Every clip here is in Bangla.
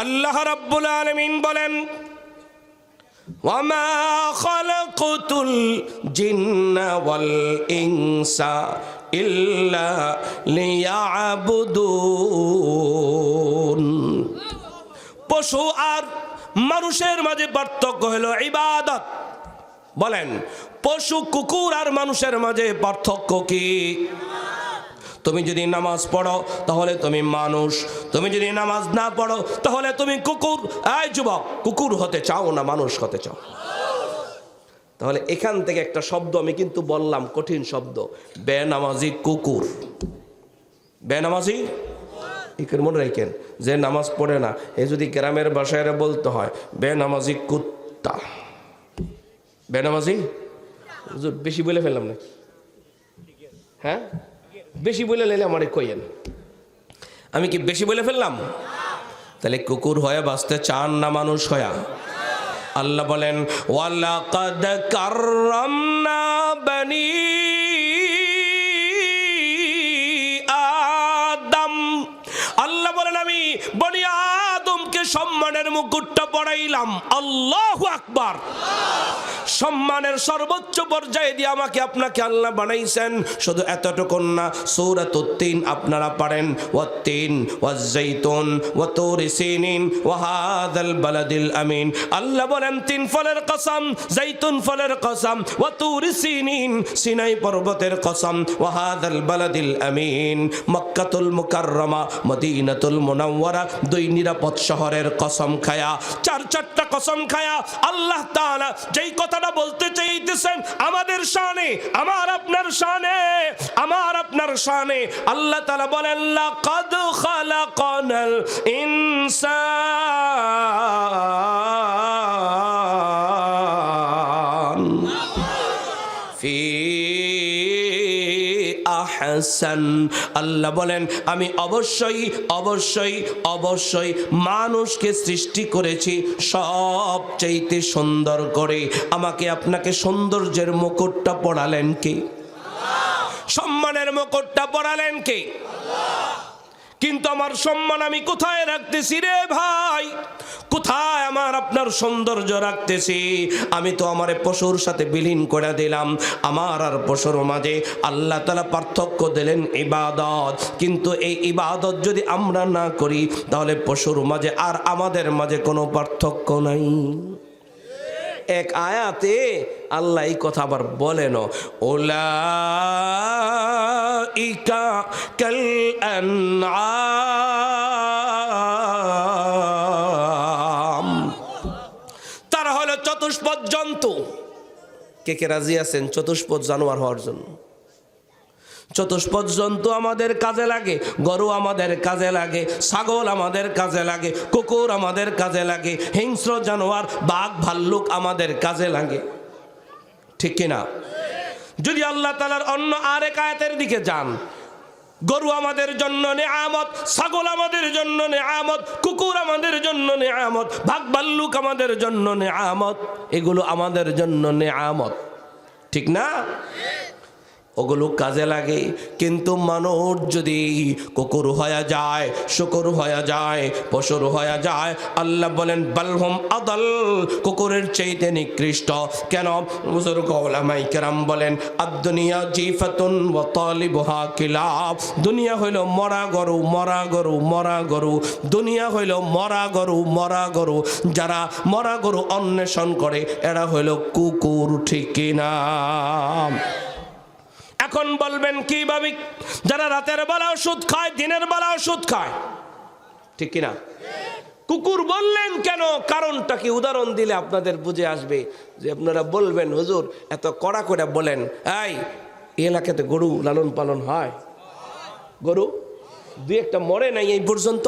আল্লাহ রাব্বুল আলামিন বলেন পশু আর মানুষের মাঝে পার্থক্য হলো ইবাদত। বলেন, পশু কুকুর আর মানুষের মাঝে পার্থক্য কি? তুমি যদি নামাজ পড়ো, তাহলে তুমি মানুষ। তুমি যদি নামাজ না পড়ো, তাহলে তুমি কুকুর। এই যুবক, কুকুর হতে চাও না মানুষ হতে চাও? তাহলে এখান থেকে একটা শব্দ আমি কিন্তু বললাম, কঠিন শব্দ। বেনামাজি কুকুর। বেনামাজি? একের মনে রাখেন, যে নামাজ পড়ে না, এ যদি গ্রামের বাসায় বলতে হয়, বেনামাজি কুত্তা। বেনামাজি? বেশি বলে ফেললাম না হ্যাঁ? বেশি বলে লেলে আমারে কইয়েন। আমি কি বেশি বলে ফেললাম? তাহলে কুকুর হয়ে বাঁচতে চান না মানুষ হয়া। আল্লাহ বলেন, ওয়ালাকাদ কাররামনা বানি আদম। আল্লাহ বলেন, আমি বনি সম্মানের মুকুটটা পড়াইলাম আল্লাহ আকবার। সম্মানের সর্বোচ্চ পর্যায়ে দিয়ে আমাকে আপনাকে আল্লাহ বানাইছেন। শুধু এতটুকু না সৌরাত তিন আপনারা পারেন। ওয়াত্তিন ওয়াজ্জাইতুন ওয়াতুর সিনিন ওয়াহাদাল বালাদিল আমিন। আল্লাহ বলেন, তিন ফলের কসম জাইতুন ফলের কসম ওয়াতুর সিনিন, সিনাই পর্বতের কসম ওয়াহাদাল বালাদিল আমিন। মক্কাতুল মুকাররমা, মদিনাতুল মুনাওয়ারা, দুই নিরাপদ শহরের কসম খায়া, চার চারটা কসম খায়া আল্লাহ তাআলা যেই কথাটা বলতে চাইতেছেন, আমাদের শানে, আমার আপনার শানে, আমার আপনার শানে, আল্লাহ তাআলা বলেন, লাকাদ খালাকানাল ইনসান ফি আহসান আল্লাহ বলেন, আমি অবশ্যই অবশ্যই অবশ্যই মানুষকে সৃষ্টি করেছি সবচাইতে সুন্দর করে। আমাকে আপনাকে সৌন্দর্যের মুকুটটা পড়ালেন কে? সম্মানের মুকুটটা পড়ালেন কে? কিন্তু আমার সম্মান আমি কোথায় রাখতেছি রে ভাই? কোথায় আমার আপনার সৌন্দর্য রাখতেছি? আমি তো আমার পশুর সাথে বিলীন করে দিলাম। আমার আর পশুর মাঝে আল্লাহ তালা পার্থক্য দিলেন ইবাদত। কিন্তু এই ইবাদত যদি আমরা না করি, তাহলে পশুর মাঝে আর আমাদের মাঝে কোনো পার্থক্য নাই। এক আয়াতে আল্লাহ এই কথা আবার বলেন ওলা ইকা। তারা হলো চতুষ্পদ জন্তু। কে কে রাজি আছেন? চতুষ্পদ জানোয়ার হওয়ার জন্য। চতুষ্পদ জন্তু আমাদের কাজে লাগে, গরু আমাদের কাজে লাগে, ছাগল আমাদের কাজে লাগে, কুকুর আমাদের কাজে লাগে, হিংস্র জানোয়ার, বাঘ, ভাল্লুক আমাদের কাজে লাগে। ঠিক কিনা? যদি আল্লাহ তালার অন্য আরেক আয়াতের দিকে যান, গরু আমাদের জন্য নে নেয়ামত, ছাগল আমাদের জন্য নে নেয়ামত, কুকুর আমাদের জন্য নে নেয়ামত ভাগ ভাল্লুক আমাদের জন্য নে নেয়ামত, এগুলো আমাদের জন্য নে নেয়ামত। ঠিক না? ওগুলো কাজে লাগে। কিন্তু মানুষ যদি কুকুর হয়ে যায়, শুকুর হয়ে যায়, পশুর হয়ে যায়, আল্লাহ বলেন বালহম আদল। কুকুরের চাইতে নিকৃষ্ট। কেন? কেরাম বলেন আদুনিয়া জিফাতুন ও তালিবহা কিলাব। দুনিয়া হইল মরা গরু মরা গরু মরা গরু। দুনিয়া হইল মরা গরু মরা গরু। যারা মরা গরু অন্বেষণ করে, এরা হইল কুকুর, ঠিক কিনা? এখন বলবেন কীভাবে যারা রাতের বেলা ওষুধ খায়, দিনের বেলা ওষুধ খায়। ঠিক কিনা? কুকুর বললেন কেন? কারণটা কি? উদাহরণ দিলে আপনাদের বুঝে আসবে যে আপনারা বলবেন, হুজুর, এত কড়া করে বলেন। এই এলাকাতে গরু লালন পালন হয়? গরু? দুই একটা মরে নাই এই পর্যন্ত?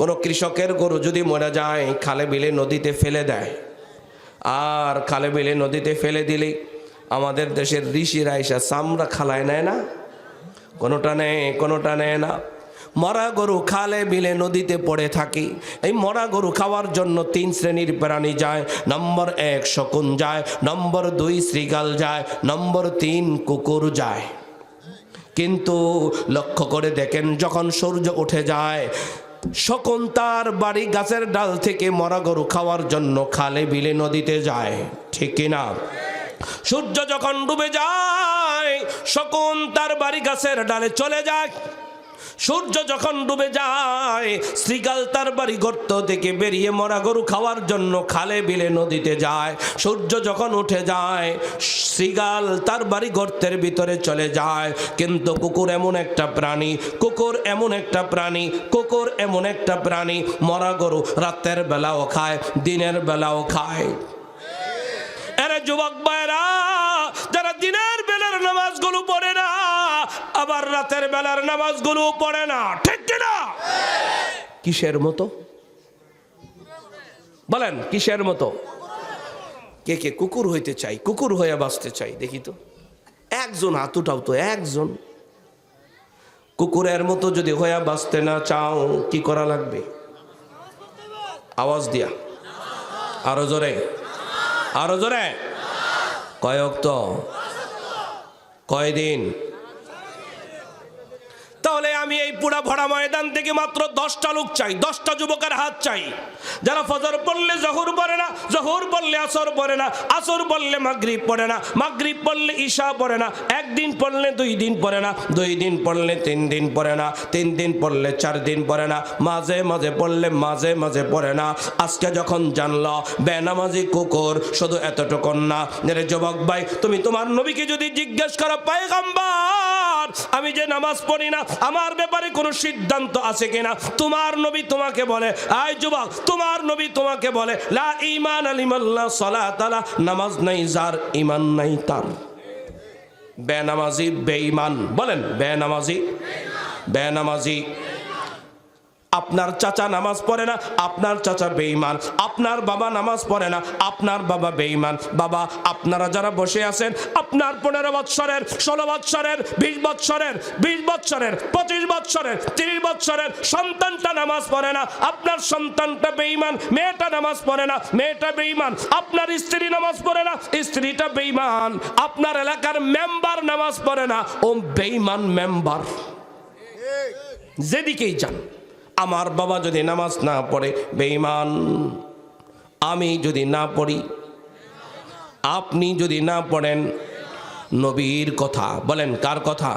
কোনো কৃষকের গরু যদি মরে যায়, খালে বিলে নদীতে ফেলে দেয়। আর খালে বিলে নদীতে ফেলে দিলেই আমাদের দেশের ঋষিরা এসে চামড়া খালায় নেয় না? কোনোটা নেয় কোনোটা নেয় না। মরা গরু খালে বিলে নদীতে পড়ে থাকি। এই মরা গরু খাওয়ার জন্য তিন শ্রেণির প্রাণী যায়। নম্বর এক শকুন যায়, নম্বর দুই শ্রীগাল যায়, নম্বর তিন কুকুর যায়। কিন্তু লক্ষ্য করে দেখেন, যখন সূর্য উঠে যায়, শকুন তার বাড়ি গাছের ডাল থেকে মরা গরু খাওয়ার জন্য খালে বিলে নদীতে যায়। ঠিক কিনা? সূর্য যখন ডুবে যায়, শকুন তার বাড়ি গাছের ডালে চলে যায়। সূর্য যখন ডুবে যায় শ্রীকাল তার বাড়ি গর্ত থেকে বেরিয়ে মরা গরু খাওয়ার জন্য খালে বিলে নদীতে যায়। সূর্য যখন উঠে যায় শ্রীগাল তার বাড়ি গর্তের ভিতরে চলে যায়। কিন্তু কুকুর এমন একটা প্রাণী, কুকুর এমন একটা প্রাণী, কুকুর এমন একটা প্রাণী, মরা গরু রাতের বেলাও খায়, দিনের বেলাও খায়। এরা যুবক ভাইরা আবার রাতের বেলার নামাজগুলো পড়ে না, ঠিক কিনা? কিসের মতো? বলেন, কিসের মতো? কে কে কুকুর হইতে চাই, কুকুর হয়ে বাঁচতে চাই, দেখি তো। একজন হাত উঠাও তো, একজন। কুকুরের মতো যদি হয়ে বাঁচতে না চাও, কি করা লাগবে? আওয়াজ দিয়া। আরও জোরে। আরও জোরে। কয়ক তো? কয়দিন? আমি এই পুরা ভরা ময়দান থেকে মাত্র দশটা লোক চাই, দশটা যুবকের হাত চাই। যারা ফজর পড়লে জহুর পড়ে না, জহুর পড়লে আসর পড়ে না, আসর পড়লে মাগরিব পড়ে না, মাগরিব পড়লে ঈশা পড়ে না, একদিন পড়লে দুই দিন পড়ে না, দুই দিন পড়লে তিন দিন পড়ে না, তিন দিন পড়লে চার দিন পড়ে না, মাঝে মাঝে পড়লে মাঝে মাঝে পড়ে না। আজকে যখন জানল, বেনামাজি কুকুর শুধু এতটুকু না যুবক ভাই, তুমি তোমার নবীকে যদি জিজ্ঞেস করো পায়গাম্বার আমি যে নামাজ পড়ি না, আমার ব্যাপারে কোনো সিদ্ধান্ত আছে কিনা? তোমার নবী তোমাকে বলে, আয় যুবক, তোমার নবী তোমাকে বলে, লা ইমান আলিমাল্লা সালাতালা, নামাজ নাই যার ইমান নাই তার। বেনামাজি, বেঈমান, বলেন, বেনামাজি বেনামাজি। আপনার চাচা নামাজ পড়ে না আপনার চাচা বেঈমান। আপনার বাবা নামাজ পড়ে না আপনার বাবা বেঈমান। বাবা আপনারা যারা বসে আছেন আপনার পনেরো বৎসরের ষোলো বৎসরের বিশ বৎসরের বিশ বৎসরের পঁচিশ বৎসরের তিরিশ বৎসরের সন্তানটা নামাজ পড়ে না আপনার সন্তানটা বেঈমান মেয়েটা নামাজ পড়ে না মেয়েটা বেঈমান আপনার স্ত্রী নামাজ পড়ে না স্ত্রীটা বেঈমান আপনার এলাকার মেম্বার নামাজ পড়ে না ও বেঈমান মেম্বার। যেদিকেই যান। আমার বাবা যদি নামাজ না পড়ে, বেঈমান। আমি যদি না পড়ি, আপনি যদি না পড়েন, নবীর কথা। বলেন, কার কথা?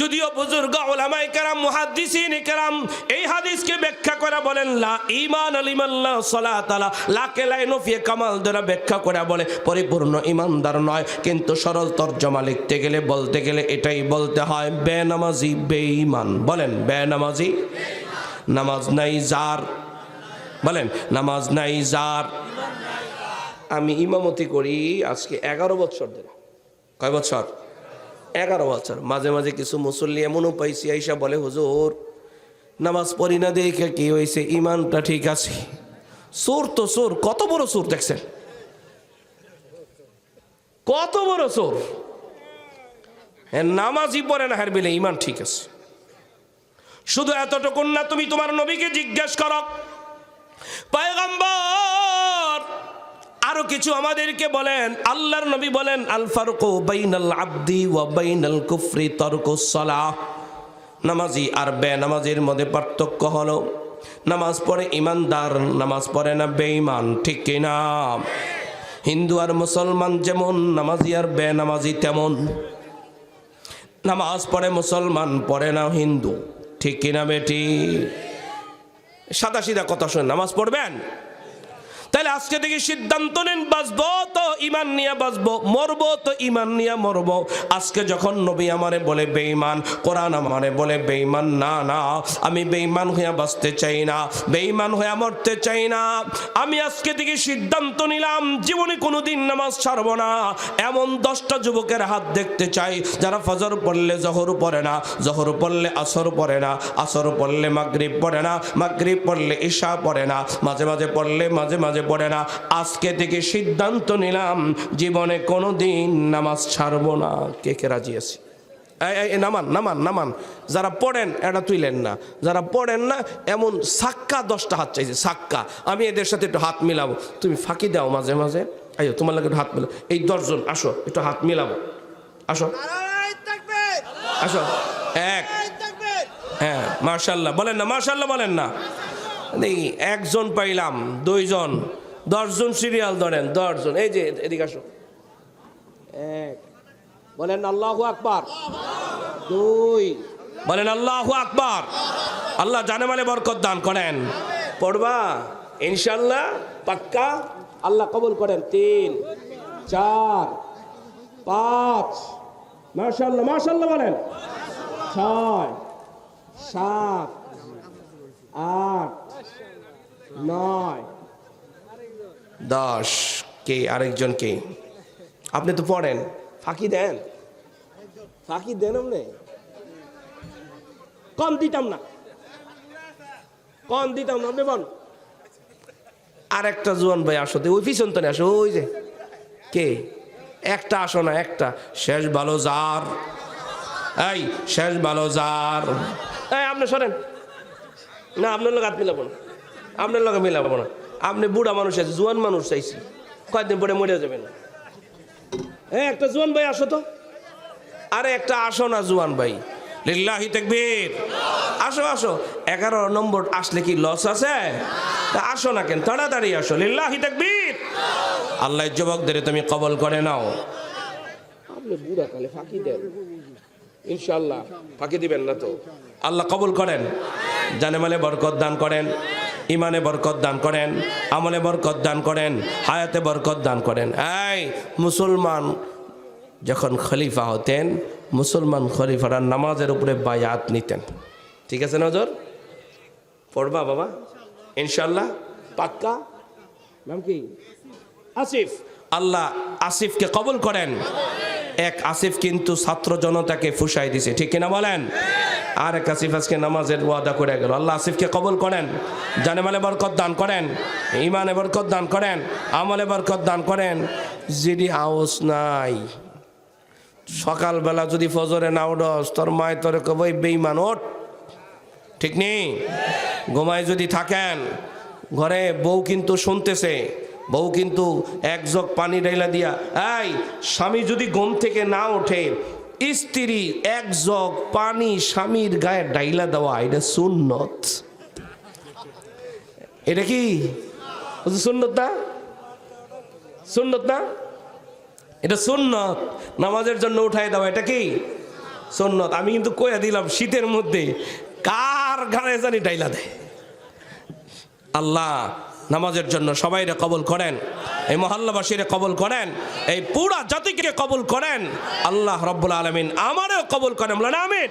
যদিও বুজুর্গ ওলামাই কেরাম, মুহাদ্দিসিন কেরাম এই হাদিসকে ব্যাখ্যা করে বলেন, লা ঈমান আলিমাল্লাহ সালাত আলা। লাকে লাই নফিয়ে কামাল দ্বারা ব্যাখ্যা করে বলে, পরিপূর্ণ ইমানদার নয়। কিন্তু সরল তর্জমা লিখতে গেলে, বলতে গেলে এটাই বলতে হয় বে বেনামাজি বেঈমান। বলেন বে বেনামাজি নামাজ নাই যার। বলেন, নামাজ নাই যার। আমি ইমামতি করি আজকে এগারো বছর ধরে। কয় বছর? এগারো বছর। মাঝে মাঝে কিছু মুসল্লি এমনও পাইছি, আইসা বলে, হুজুর, নামাজ পড়ি না দেখে কি হয়েছে ইমানটা ঠিক আছে। চোর তো চোর কত বড় সুর দেখছেন? কত বড় চোর হ্যাঁ নামাজই পড়ে না হার বেলে ইমান ঠিক আছে। শুধু এতটুকুন না, তুমি তোমার নবীকে জিজ্ঞেস করো, পায়গাম্বর আরও কিছু আমাদেরকে বলেন। আল্লাহর নবী বলেন আল ফারুকু বাইনাল আবদি ওয়া বাইনাল কুফরি তরকুস সালাহ। নামাজি আর বে নামাজির মধ্যে পার্থক্য হলো, নামাজ পড়ে ইমানদার, নামাজ পড়ে না বেঈমান, ঠিক কিনা? হিন্দু আর মুসলমান যেমন, নামাজি আর বে নামাজি তেমন। নামাজ পড়ে মুসলমান, পড়ে না হিন্দু, ঠিক কিনা বেটি? সাদা সিধা কথা শুনে নামাজ পড়বেন? আজকে থেকে সিদ্ধান্ত নেন, বাঁচবো তো ইমান নিয়ে বাঁচবো, মরবো তো ইমান নিয়ে মরবো। আজকে যখন নবী আমারে বলে, বেঈমান, কোরআন আমারে বলে, বেঈমান, না না, আমি বেঈমান হইয়া বাঁচতে চাই না, বেঈমান হইয়া মরতে চাই না, আমি আজকে থেকে সিদ্ধান্ত নিলাম, জীবনে কোনোদিন নামাজ ছাড়বো না। এমন দশটা যুবকের হাত দেখতে চাই, যারা ফজর পড়লে জহর পড়ে না, জহর পড়লে আসর পড়ে না, আসর পড়লে মাগরিব পড়ে না, মাগরিব পড়লে ঈশা পড়ে না, মাঝে মাঝে পড়লে মাঝে মাঝে পড়ে না আজকে থেকে সিদ্ধান্ত নিলাম, জীবনে কোনো দিন নামাজ ছাড়বো না। কে কে রাজি আছি? নামান নামান নামান। যারা পড়েন, এটা তুইলেন না। যারা পড়েন না, এমন সাক্কা দশটা হাত চাইছে, সাক্কা। আমি এদের সাথে একটু হাত মিলাবো। তুমি ফাঁকি দাও মাঝে মাঝে। আইও তোমার লাগে একটু হাত মিলাবো এই দশজন, আসো, একটু হাত মিলাবো। আসো। আসো। এক। হ্যাঁ মার্শাল্লাহ বলেন না মার্শাল্লাহ বলেন না। একজন পাইলাম, দুইজন। দশজন সিরিয়াল ধরেন দশজন এই যে এদিকে আসো। এক। বলেন আল্লাহ আকবার। দুই। বলেন আল্লাহ আকবার। আল্লাহ জানে মানে বরকত দান করেন। পড়বা ইনশাল্লাহ পাক্কা। আল্লাহ কবুল করেন। তিন চার পাঁচ। মার্শাল্লাহ মার্শাল্লাহ বলেন। ছয় সাত আট নয় দশ কে আরেকজন কে আপনি তো পড়েন। ফাঁকি দেন। ফাঁকি দেন আপনি। কম দিতাম না। কম দিতাম না আপনি বল আর একটা জোয়ান ভাই আসো তো, ওই পিছন তো আসো ওই যে। কে? একটা আসো না একটা। শেষ ভালো যার। এই শেষ ভালো যার। এই আপনি সরেন। না আপনার লোক হাত মিলাবো না। আপনার লোক মিলাবো না। আপনি বুড়া মানুষ আছে, জোয়ান মানুষ চাইছি। কয়েকদিন পরে মরে যাবেন। হ্যাঁ একটা জোয়ান ভাই আসো তো। আরে একটা আসো না জোয়ান ভাই। লিল্লাহি তাকবীর। আসো আসো। এগারো নম্বর আসলে কি লস আছে? তা আসো না কেন, তাড়াতাড়ি আসো। লিল্লাহি তাকবীর। আল্লাহ যুবকদের তুমি কবল করে নাও। আপনি বুড়া কালে ফাঁকি দেন। ইনশাল্লাহ ফাঁকি দিবেন না তো। আল্লাহ কবুল করেন। জানে মালে বরকত দান করেন। ইমানে বরকত দান করেন, আমলে বরকত দান করেন, হায়াতে বরকত দান করেন। এই মুসলমান যখন খলিফা হতেন, মুসলমান খলিফারা নামাজের উপরে বায়াত নিতেন। ঠিক আছে নজর পড়বা বাবা? ইনশাল্লাহ পাক্কা? নাম কি? আসিফ। আল্লাহ আসিফকে কবুল করেন। এক আসিফ কিন্তু ছাত্র জনতাকে ফুসাই দিছে। ঠিক কিনা বলেন? আর এক আসিফ আজকে নামাজের ওয়াদা করে গেল। আল্লাহ আসিফকে কবুল করেন। জানেমালে বরকত দান করেন। ইমানে বরকত দান করেন। আমলে বরকত দান করেন। জিডি হাউস নাই, সকালবেলা যদি ফজরে না উঠস, তোর মায় তোরে কবই বেইমান ওঠ। ঠিক নেই? ঘুমায় যদি থাকেন, ঘরে বউ কিন্তু শুনতেছে। বউ কিন্তু এক জগ পানি ডাইলা দিয়া, এই, স্বামী যদি ঘুম থেকে না ওঠে স্ত্রী, এক জগ, পানি, স্বামীর গায়ে ডাইলা দেওয়া, এটা সুন্নত। এটা কি? সুন্নত না? সুন্নত না? এটা সুন্নত। নামাজের জন্য উঠাই দেওয়া এটা কি? সুন্নত। আমি কিন্তু কয়ে দিলাম শীতের মধ্যে, কার ঘাড়ে জানি ডাইলা দেয়? আল্লাহ নামাজের জন্য সবাইরে কবল করেন। এই মহল্লাবাসীরে কবল করেন। এই পুরা জাতিকে কবল করেন। আল্লাহ রব্বুল আলমিন আমারও কবল করেন। বলেন আমিন।